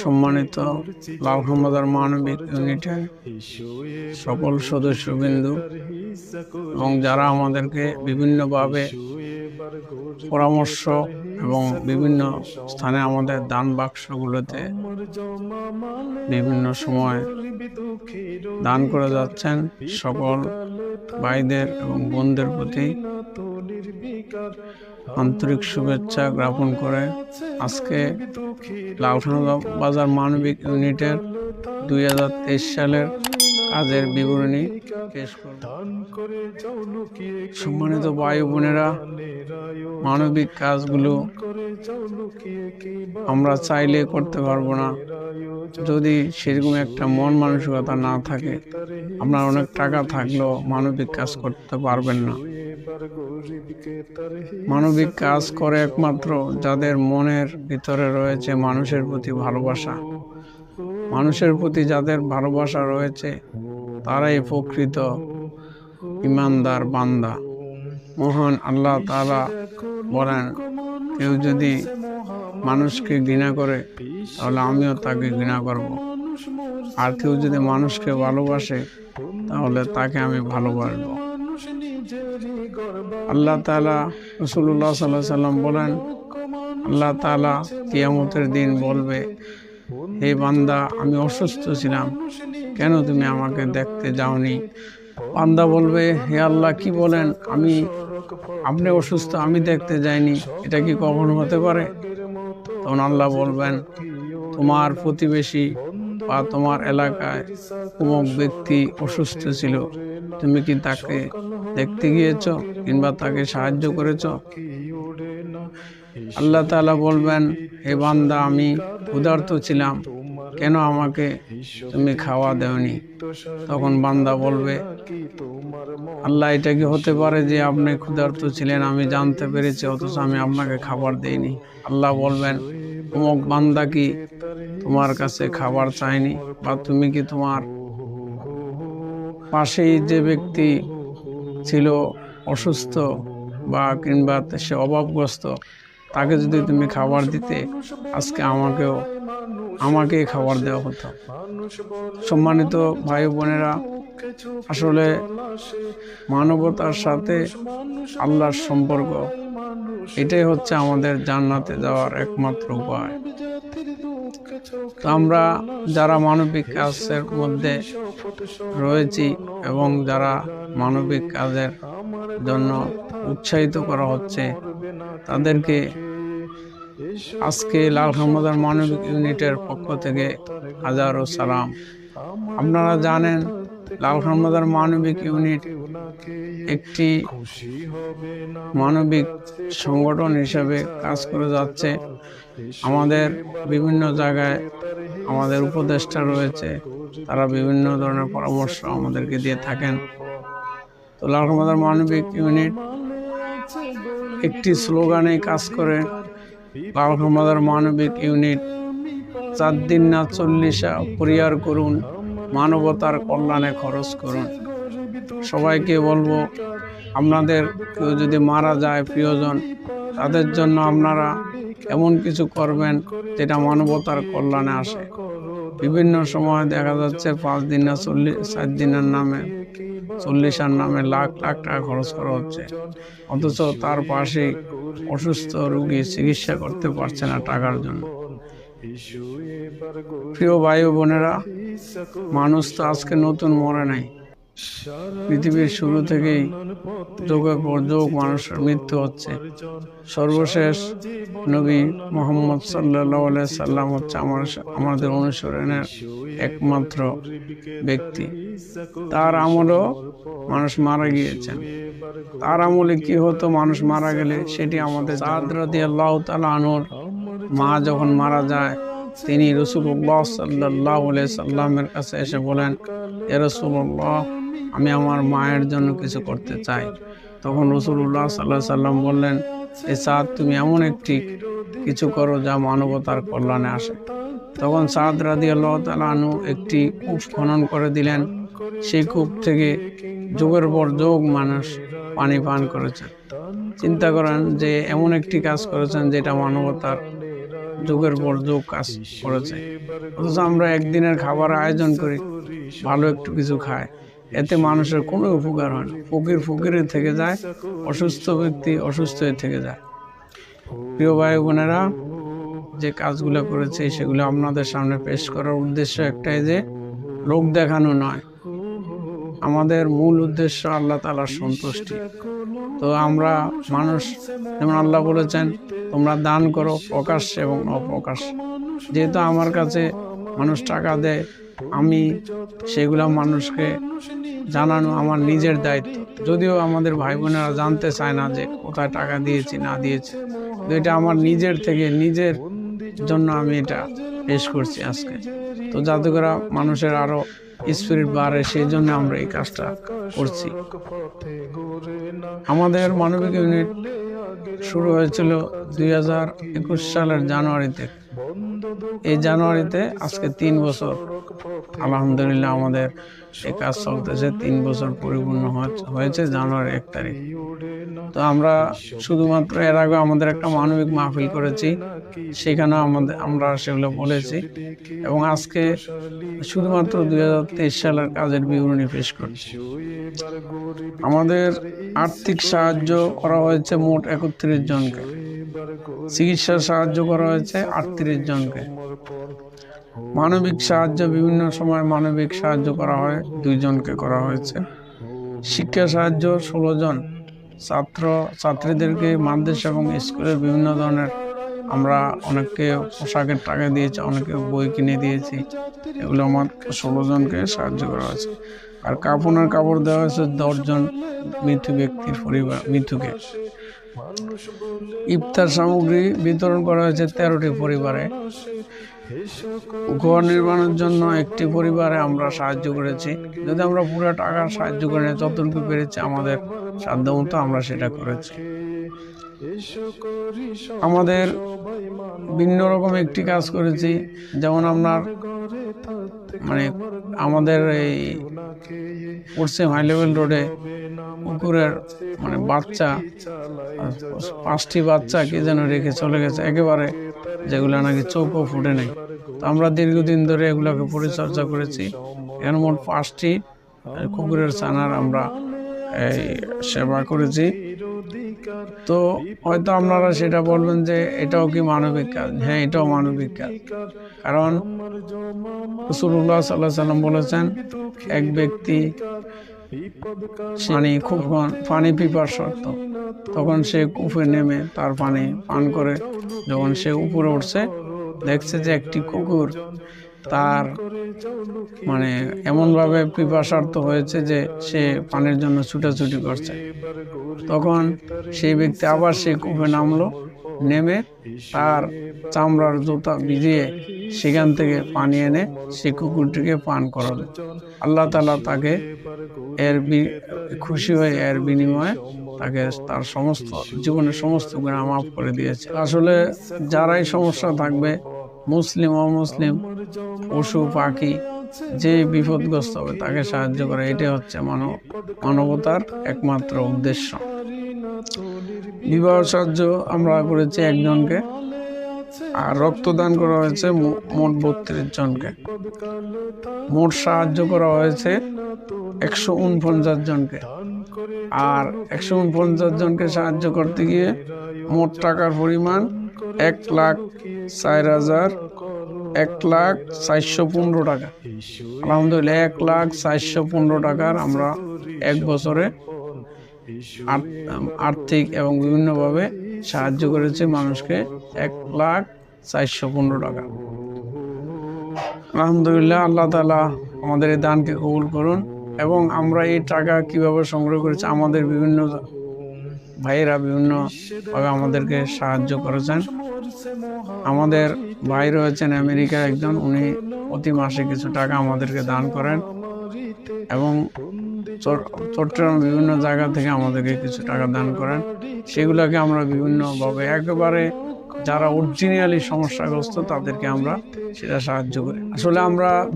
সম্মানিত লাল মানবিক ইউনিটের সকল সদস্য বিন্দু এবং যারা আমাদেরকে বিভিন্নভাবে পরামর্শ এবং বিভিন্ন স্থানে আমাদের দান বাক্সগুলোতে বিভিন্ন সময় দান করে যাচ্ছেন সকল ভাইদের এবং বোনদের প্রতি আন্তরিক শুভেচ্ছা জ্ঞাপন করে আজকে লাউঠানা বাজার মানবিক ইউনিটের দুই হাজার তেইশ সালের কাজের বিবরণী পেশ করব। সম্মানিত ভাই বোনেরা, মানবিক কাজগুলো আমরা চাইলে করতে পারব না। যদি সেরকম একটা মন মানসিকতা না থাকে, আপনার অনেক টাকা থাকলেও মানবিক কাজ করতে পারবেন না। মানবিক কাজ করে একমাত্র যাদের মনের ভিতরে রয়েছে মানুষের প্রতি ভালোবাসা। মানুষের প্রতি যাদের ভালোবাসা রয়েছে, তারাই প্রকৃত ইমানদার বান্দা। মহান আল্লাহ তাআলা বলেন, কেউ যদি মানুষকে ঘৃণা করে, তাহলে আমিও তাকে ঘৃণা করব। আর কেউ যদি মানুষকে ভালোবাসে, তাহলে তাকে আমি ভালোবাসবো। আল্লাহ তালা রসুল্লাহ সাল্লাহ সাল্লাম বলেন, আল্লাহ তালা কিয়ামতের দিন বলবে হে বান্দা, আমি অসুস্থ ছিলাম। কেন তুমি আমাকে দেখতে যাওনি? বান্দা বলবে, হে আল্লাহ, কি বলেন? আমি, আপনি অসুস্থ, আমি দেখতে যাইনি। এটা কি কখনো হতে পারে? তখন আল্লাহ বলবেন, তোমার প্রতিবেশী বা তোমার এলাকায় অমুক ব্যক্তি অসুস্থ ছিল। তুমি কি তাকে দেখতে গিয়েছ কিংবা তাকে সাহায্য করেছ? আল্লাহ তাআলা বলবেন, হে বান্দা, আমি ক্ষুধার্ত ছিলাম। কেন আমাকে তুমি খাওয়া দেওনি? তখন বান্দা বলবে, আল্লাহ, এটা কি হতে পারে যে আপনি ক্ষুধার্ত ছিলেন? আমি জানতে পেরেছি, অথচ আমি আপনাকে খাবার দেইনি। আল্লাহ বলবেন, অমুক বান্দা কি তোমার কাছে খাবার চাইনি বা তুমি কি তোমার পাশেই যে ব্যক্তি ছিল অসুস্থ বা কিংবা সে অভাবগ্রস্ত তাকে যদি তুমি খাবার দিতে, আজকে আমাকেও আমাকে খাবার দেওয়া হতো। সম্মানিত ভাই বোনেরা, আসলে মানবতার সাথে আল্লাহর সম্পর্ক, এটাই হচ্ছে আমাদের জান্নাতে যাওয়ার একমাত্র উপায়। তো আমরা যারা মানবিক কাজের মধ্যে রয়েছি এবং যারা মানবিক কাজের জন্য উৎসাহিত করা হচ্ছে, তাদেরকে আজকে লাল হামদার মানবিক ইউনিটের পক্ষ থেকে হাজারো সালাম। আপনারা জানেন, লাল হামদার মানবিক ইউনিট একটি মানবিক সংগঠন হিসেবে কাজ করে যাচ্ছে। আমাদের বিভিন্ন জায়গায় আমাদের উপদেষ্টা রয়েছে, তারা বিভিন্ন ধরনের পরামর্শ আমাদেরকে দিয়ে থাকেন। তো লাল হামদার মানবিক ইউনিট একটি স্লোগানে কাজ করে হামদার মানবিক ইউনিট চার দিন না চল্লিশা পরিহার করুন, মানবতার কল্যাণে খরচ করুন। সবাইকে বলব, আপনাদের কেউ যদি মারা যায় প্রিয়জন, তাদের জন্য আপনারা এমন কিছু করবেন যেটা মানবতার কল্যাণে আসে। বিভিন্ন সময় দেখা যাচ্ছে পাঁচ দিন না চল্লিশ চার দিনের নামে, চল্লিশার নামে লাখ লাখ টাকা খরচ করা হচ্ছে। অথচ তার পাশে অসুস্থ রোগী চিকিৎসা করতে পারছে না টাকার জন্য। প্রিয় ভাই বোনেরা, মানুষ তো আজকে নতুন মরে নাই। পৃথিবীর শুরু থেকেই পর যোগ মানুষের মৃত্যু হচ্ছে। সর্বশেষ নবী মোহাম্মদ সাল্লাহ সাল্লাম হচ্ছে আমার আমাদের অনুসরণের একমাত্র ব্যক্তি। তার আমলও মানুষ মারা গিয়েছেন। তার আমলে কি হতো? মানুষ মারা গেলে সেটি আমাদের চাঁদরাদি আল্লাহ তালা আনুর মা যখন মারা যায়, তিনি রসুল্লাহ সাল্লাহ সাল্লামের কাছে এসে বলেন, এ রসুল্লাহ আমি আমার মায়ের জন্য কিছু করতে চাই। তখন রসুল্লাহ সাল্লাহ সাল্লাম বললেন, এ সাদ, তুমি এমন একটি কিছু করো যা মানবতার কল্যাণে আসে। তখন সাদ রাদি আল্লাহ তালু একটি কূপ খনন করে দিলেন। সেই কূপ থেকে যুগের পর যোগ মানুষ পানি পান করেছেন চিন্তা করেন যে এমন একটি কাজ করেছেন যেটা মানবতার যুগের পর যুগ কাজ করেছে। অথচ আমরা একদিনের খাবার আয়োজন করি, ভালো একটু কিছু খাই এতে মানুষের কোনো উপকার হয় না। ফকির ফকিরে থেকে যায়, অসুস্থ ব্যক্তি অসুস্থ হয়ে থেকে যায়। প্রিয় ভাই বোনেরা, যে কাজগুলো করেছে, সেগুলো আপনাদের সামনে পেশ করার উদ্দেশ্য একটাই যে, লোক দেখানো নয়। আমাদের মূল উদ্দেশ্য আল্লাহ তালার সন্তুষ্টি। তো আমরা মানুষ, যেমন আল্লাহ বলেছেন, তোমরা দান করো প্রকাশ্যে এবং অপ্রকাশ্যে যেহেতু আমার কাছে মানুষ টাকা দেয় আমি সেগুলো মানুষকে জানানো আমার নিজের দায়িত্ব। যদিও আমাদের ভাই বোনেরা জানতে চায় না যে কোথায় টাকা দিয়েছি, না দিয়েছি। তো এটা আমার নিজের থেকে, নিজের জন্য আমি এটা পেশ করছি আজকে। তো করে মানুষের আরও স্পিরিট বাড়ে, সেই জন্য আমরা এই কাজটা করছি। আমাদের মানবিক ইউনিট শুরু হয়েছিল দুই হাজার একুশ সালের জানুয়ারিতে। এই জানুয়ারিতে আজকে তিন বছর। আলহামদুলিল্লাহ আমাদের এই কাজ চলতেছে। তিন বছর পরিপূর্ণ হয়ে- হয়েছে জানুয়ারি এক তারিখ। তো আমরা শুধুমাত্র এর আগে আমাদের একটা মানবিক মাহফিল করেছি। সেখানে আমাদের আমরা সেগুলো বলেছি। এবং আজকে শুধুমাত্র দুই হাজার তেইশ সালের কাজের বিবরণী পেশ করছি। আমাদের আর্থিক সাহায্য করা হয়েছে মোট একত্রিশ জনকে। চিকিৎসার সাহায্য করা হয়েছে আটত্রিশ জনকে। মানবিক সাহায্য, বিভিন্ন সময় মানবিক সাহায্য করা হয়, দুইজনকে করা হয়েছে। শিক্ষা সাহায্য, ষোলো জন ছাত্র, ছাত্রীদেরকে মাদ্রাসা এবং স্কুলের বিভিন্ন ধরনের আমরা অনেককে পোশাকের টাকা দিয়েছি অনেকে বই কিনে দিয়েছি। এগুলো আমার ষোলো জনকে সাহায্য করা হয়েছে। আর কাপড়ের কাপড় দেওয়া হয়েছে দশজন মৃত্যু ব্যক্তির পরিবার মৃত্যুকে ইফতার সামগ্রী বিতরণ করা হয়েছে তেরোটি পরিবারে। ঘর নির্মাণের জন্য একটি পরিবারে আমরা সাহায্য করেছি। যদি আমরা পুরো টাকা সাহায্য করে ততটুকু পেরেছি আমাদের সাধ্য মতো আমরা সেটা করেছি। আমাদের ভিন্ন রকম একটি কাজ করেছি। যেমন আপনার মানে আমাদের এই পশ্চিম হাই লেভেল রোডে কুকুরের মানে বাচ্চা, পাঁচটি বাচ্চা কে যেন রেখে চলে গেছে। একেবারে যেগুলো নাকি চোখও ফুটে নেই। তো আমরা দীর্ঘদিন ধরে এগুলোকে পরিচর্যা করেছি। এখানে মোট পাঁচটি কুকুরের ছানার আমরা এই সেবা করেছি। তো হয়তো আপনারা সেটা বলবেন যে এটাও কি মানবিক কাজ? হ্যাঁ এটাও মানবিক কাজ। কারণ রসুল্লাহ সাল্লাহ সাল্লাম বলেছেন, এক ব্যক্তি পানি খুব পানি পিপার শর্ত। তখন সে কূপে নেমে তার পানি পান করে। যখন সে উপরে উঠছে, দেখছে যে একটি কুকুর তার মানে এমনভাবে পিপাসার্থ হয়েছে যে সে পানির জন্য ছুটাছুটি করছে। তখন সেই ব্যক্তি আবার সে কূপে নামলো, নেমে তার চামড়ার জুতা ভিজিয়ে সেখান থেকে পানি এনে সে কুকুরটিকে পান করালো। আল্লাহ তালা তাকে এর খুশি হয়ে এর বিনিময়ে তাকে তার সমস্ত, জীবনের সমস্ত গুণা মাফ করে দিয়েছে। আসলে যারাই সমস্যা থাকবে মুসলিম অমুসলিম পশু পাখি যে বিপদগ্রস্ত হবে তাকে সাহায্য করে এটাই হচ্ছে মানব মানবতার একমাত্র উদ্দেশ্য। বিবাহ সাহায্য আমরা করেছি একজনকে আর রক্তদান করা হয়েছে মোট বত্রিশ জনকে। মোট সাহায্য করা হয়েছে একশো উনপঞ্চাশ জনকে। আর একশো উনপঞ্চাশ জনকে সাহায্য করতে গিয়ে মোট টাকার পরিমাণ এক লাখ চার হাজার, এক লাখ চারশো পনেরো টাকা। আলহামদুলিল্লাহ, এক লাখ চারশো পনেরো টাকার আমরা এক বছরে আর্থ- আর্থিক এবং বিভিন্নভাবে সাহায্য করেছে মানুষকে এক লাখ চারশো পনেরো টাকা। আলহামদুলিল্লাহ, আল্লাহ তালা আমাদের এই দানকে কবুল করুন এবং আমরা এই টাকা কীভাবে সংগ্রহ করেছি আমাদের বিভিন্ন ভাইয়েরা বিভিন্নভাবে আমাদেরকে সাহায্য করেছেন। আমাদের ভাই রয়েছেন আমেরিকার একজন, উনি প্রতি মাসে কিছু টাকা আমাদেরকে দান করেন এবং চট- চট্টগ্রাম বিভিন্ন জায়গা থেকে আমাদেরকে কিছু টাকা দান করেন। সেগুলোকে আমরা বিভিন্নভাবে একেবারে যারা অরিজিনালি সমস্যাগ্রস্ত, তাদেরকে আমরা সেটা সাহায্য করি। আসলে আমরা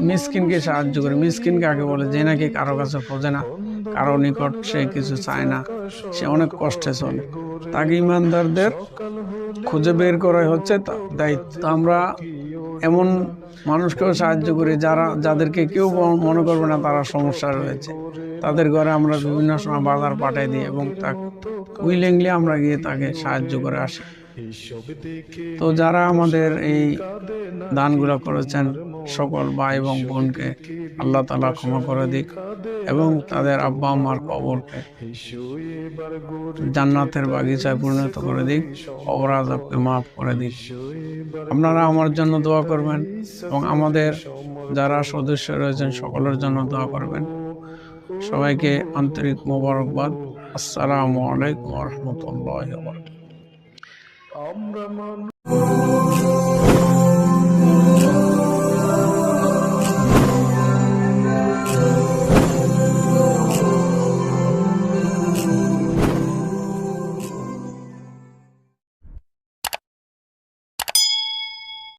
মিসকিনকে সাহায্য করি। মিসকিন কাকে বলে? যে নাকি কারও কাছে খোঁজে না। কারও নিকট সে কিছু চায় না। সে অনেক কষ্টে চলে। তাকে ইমানদারদের খুঁজে বের করাই হচ্ছে দায়িত্ব। আমরা এমন মানুষকেও সাহায্য করি যারা, যাদেরকে কেউ মনে করবে না তারা সমস্যা রয়েছে। তাদের ঘরে আমরা বিভিন্ন সময় বাজার পাঠাই দিই এবং তা উইলিংলি আমরা গিয়ে তাকে সাহায্য করে আসি। তো যারা আমাদের এই দানগুলো করেছেন, সকল ভাই এবং বোনকে আল্লাহ তালা ক্ষমা করে দিক এবং তাদের আব্বা আম্মার কবরকে জান্নাতের বাগিচায় পরিণত করে দিক, অপরাধকে মাফ করে দিক। আপনারা আমার জন্য দোয়া করবেন এবং আমাদের যারা সদস্য রয়েছেন, সকলের জন্য দোয়া করবেন। সবাইকে আন্তরিক মোবারকবাদ। আসসালামু আলাইকুম রহমতুল্লাহ আমরা মানুষ